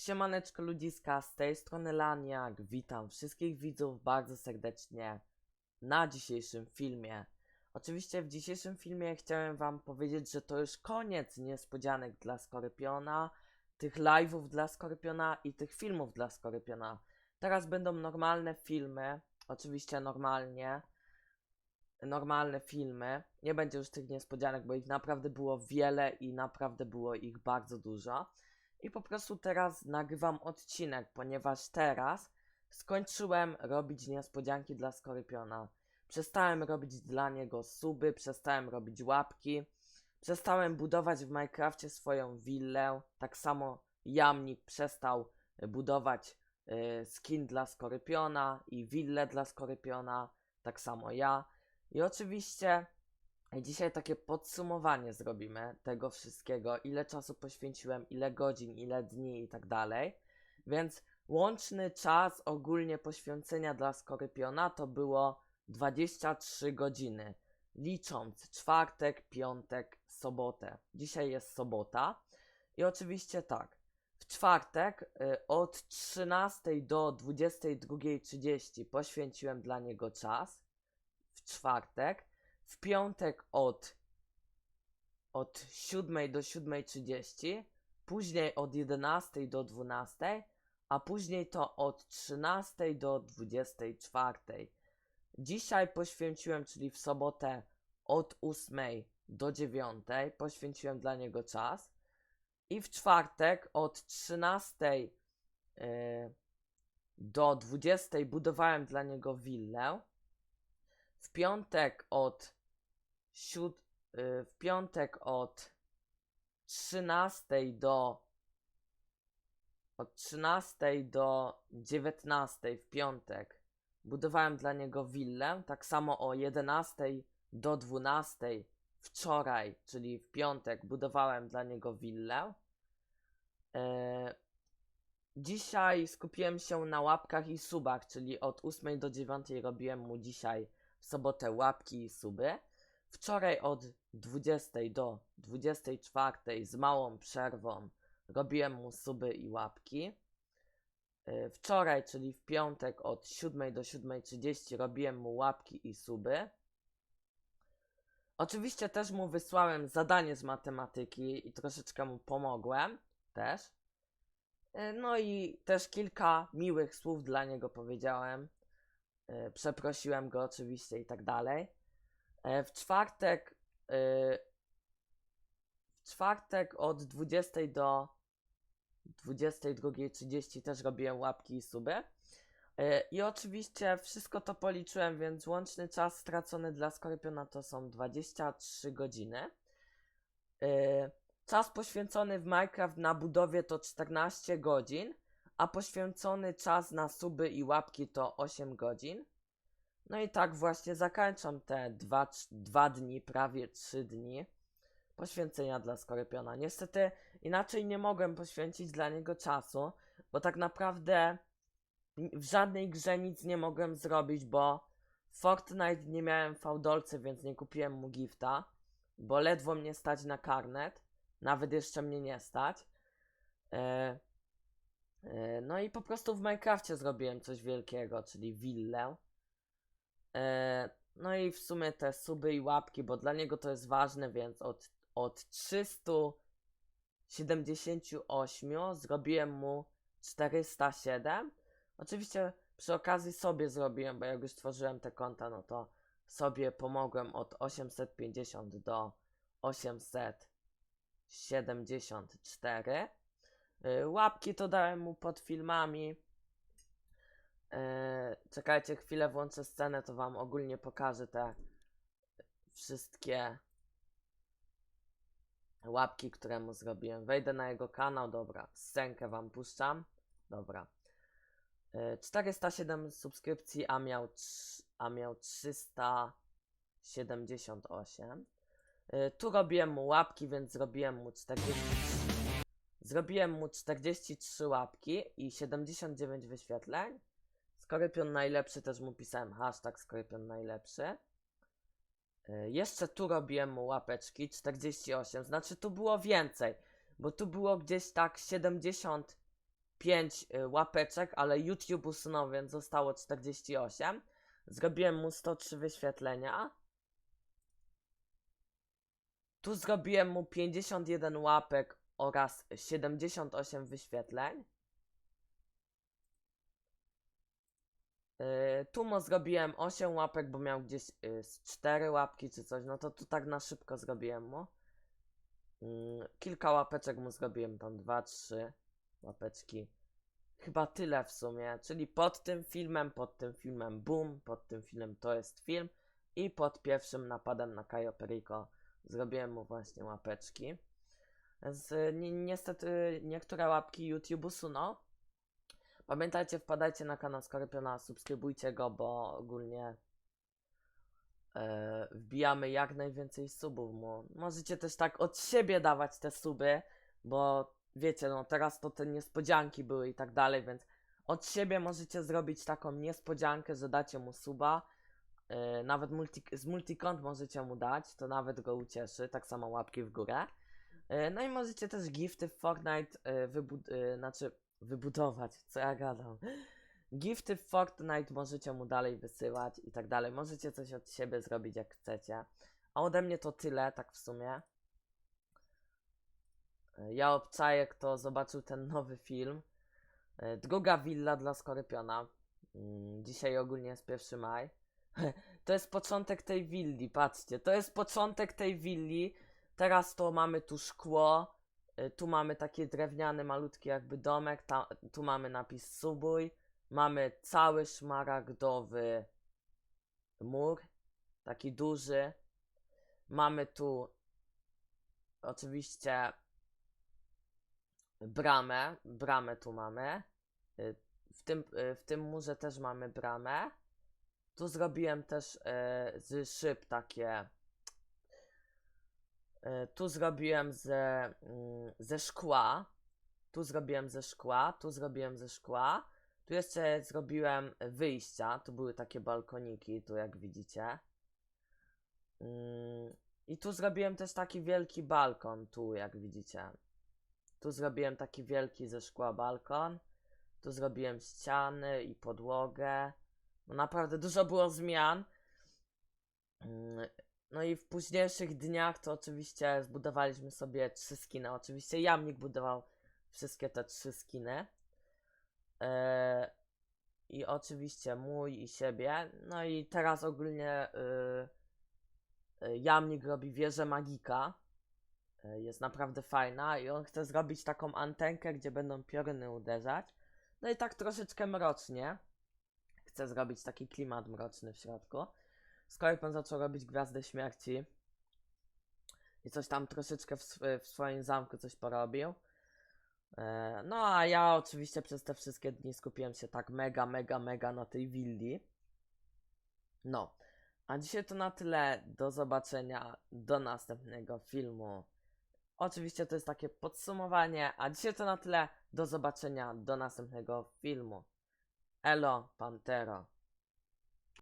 Siemaneczko ludziska, z tej strony Laniak, witam wszystkich widzów bardzo serdecznie na dzisiejszym filmie. Oczywiście w dzisiejszym filmie chciałem wam powiedzieć, że to już koniec niespodzianek dla Skorpiona, tych live'ów dla Skorpiona i tych filmów dla Skorpiona. Teraz będą normalne filmy, oczywiście normalnie, normalne filmy, nie będzie już tych niespodzianek, bo ich naprawdę było wiele i naprawdę było ich bardzo dużo. I po prostu teraz nagrywam odcinek, ponieważ teraz skończyłem robić niespodzianki dla Skorpiona. Przestałem robić dla niego suby, przestałem robić łapki, przestałem budować w Minecrafcie swoją willę. Tak samo Jamnik przestał budować e, skin dla Skorpiona i willę dla Skorpiona. Tak samo ja. I oczywiście Dzisiaj takie podsumowanie zrobimy tego wszystkiego, ile czasu poświęciłem, ile godzin, ile dni i tak dalej. Więc łączny czas ogólnie poświęcenia dla Skorpiona to było 23 godziny, licząc czwartek, piątek, sobotę. Dzisiaj jest sobota i oczywiście tak. W czwartek y, od 13 do 22.30 poświęciłem dla niego czas. W czwartek w piątek od, od 7 do 7.30, później od 11 do 12, a później to od 13 do 24. Dzisiaj poświęciłem, czyli w sobotę od 8 do 9, poświęciłem dla niego czas. I w czwartek od 13 yy, do 20 budowałem dla niego willę. W piątek od siód, y, w piątek od 13 do od 13 do 19 w piątek budowałem dla niego willę, tak samo o 11 do 12 wczoraj, czyli w piątek budowałem dla niego willę. E, dzisiaj skupiłem się na łapkach i subach, czyli od 8 do 9 robiłem mu dzisiaj w sobotę łapki i suby. Wczoraj od 20 do 24 z małą przerwą robiłem mu suby i łapki. Yy, Wczoraj, czyli w piątek od 7 do 7.30 robiłem mu łapki i suby. Oczywiście też mu wysłałem zadanie z matematyki i troszeczkę mu pomogłem też. Yy, No i też kilka miłych słów dla niego powiedziałem. Yy, Przeprosiłem go oczywiście i tak dalej. E, W czwartek. e, W czwartek od 20 do 22.30 też robiłem łapki i suby. E, I oczywiście wszystko to policzyłem, więc łączny czas stracony dla Skorpiona to są 23 godziny. E, Czas poświęcony w Minecraft na budowie to 14 godzin, a poświęcony czas na suby i łapki to 8 godzin. No i tak właśnie zakończam te dwa, dwa dni, prawie trzy dni poświęcenia dla Skorpiona. Niestety inaczej nie mogłem poświęcić dla niego czasu, bo tak naprawdę w żadnej grze nic nie mogłem zrobić, bo Fortnite nie miałem fałdolce, więc nie kupiłem mu gifta, bo ledwo mnie stać na karnet, nawet jeszcze mnie nie stać. E, e, no i po prostu w Minecrafcie zrobiłem coś wielkiego, czyli willę. E, no i w sumie te suby i łapki, bo dla niego to jest ważne, więc od, od 378 zrobiłem mu 407. Oczywiście przy okazji sobie zrobiłem, bo jak już tworzyłem te konta, no to sobie pomogłem od 850 do 874. Y, Łapki to dałem mu pod filmami. Eee, czekajcie chwilę, włączę scenę, to wam ogólnie pokażę te wszystkie łapki, które mu zrobiłem. Wejdę na jego kanał, dobra, scenkę wam puszczam. Dobra. Eee, 407 subskrypcji, a miał, a miał 378. Eee, tu robiłem mu łapki, więc zrobiłem mu 40. Zrobiłem mu 43 łapki i 79 wyświetleń. Skorpion najlepszy, też mu pisałem hashtag Skorpion najlepszy. Y, Jeszcze tu robiłem mu łapeczki, 48, znaczy tu było więcej, bo tu było gdzieś tak 70, 5 łapeczek, ale YouTube usunął, więc zostało 48. Zrobiłem mu 103 wyświetlenia. Tu zrobiłem mu 51 łapek oraz 78 wyświetleń. Yy, tu mu zrobiłem 8 łapek, bo miał gdzieś yy, z 4 łapki czy coś, no to tu tak na szybko zrobiłem mu. Yy, kilka łapeczek mu zrobiłem, tam 2, 3 łapeczki. Chyba tyle w sumie, czyli pod tym filmem, pod tym filmem Boom, pod tym filmem To jest film i pod pierwszym napadem na Cayo Perico zrobiłem mu właśnie łapeczki. Więc y, ni niestety niektóre łapki YouTube usunął. Pamiętajcie, wpadajcie na kanał Skorpiona, subskrybujcie go, bo ogólnie e, wbijamy jak najwięcej subów mu. Możecie też tak od siebie dawać te suby, bo wiecie, no teraz to te niespodzianki były i tak dalej, więc od siebie możecie zrobić taką niespodziankę, że dacie mu suba. E, nawet multi z multikont możecie mu dać, to nawet go ucieszy, tak samo łapki w górę. E, No i możecie też gifty w Fortnite wybud- e, znaczy wybudować, co ja gadam. Gifty w Fortnite możecie mu dalej wysyłać i tak dalej. Możecie coś od siebie zrobić jak chcecie. A ode mnie to tyle, tak w sumie. E, Ja obczaję, kto zobaczył ten nowy film. E, Druga willa dla Skorpiona. Mm, Dzisiaj ogólnie jest 1 maj. To jest początek tej willi, patrzcie. To jest początek tej willi. Teraz to mamy tu szkło. Y, Tu mamy taki drewniany, malutki jakby domek. Ta, tu mamy napis Subuj. Mamy cały szmaragdowy mur. Taki duży. Mamy tu oczywiście bramę. Bramę tu mamy. Y, W tym, y, w tym murze też mamy bramę. Tu zrobiłem też e, z szyb takie. E, tu zrobiłem ze, mm, ze szkła. Tu zrobiłem ze szkła. Tu zrobiłem ze szkła. Tu jeszcze zrobiłem wyjścia. Tu były takie balkoniki, tu jak widzicie. Mm, I tu zrobiłem też taki wielki balkon, tu jak widzicie. Tu zrobiłem taki wielki ze szkła balkon. Tu zrobiłem ściany i podłogę. No naprawdę dużo było zmian. No i w późniejszych dniach to oczywiście zbudowaliśmy sobie trzy skiny. Oczywiście Jamnik budował wszystkie te trzy skiny. Eee, I oczywiście mój i siebie. No i teraz ogólnie y, y, Jamnik robi wieżę magika. Y, Jest naprawdę fajna i on chce zrobić taką antenkę, gdzie będą pioruny uderzać. No i tak troszeczkę mrocznie chce zrobić taki klimat mroczny w środku. Skorpion zaczął robić Gwiazdę Śmierci. I coś tam troszeczkę w, sw- w swoim zamku coś porobił. E, no a ja oczywiście przez te wszystkie dni skupiłem się tak mega, mega, mega na tej willi. No. A dzisiaj to na tyle. Do zobaczenia. Do następnego filmu. Oczywiście to jest takie podsumowanie. A dzisiaj to na tyle. Do zobaczenia. Do następnego filmu. Elo, Pantero.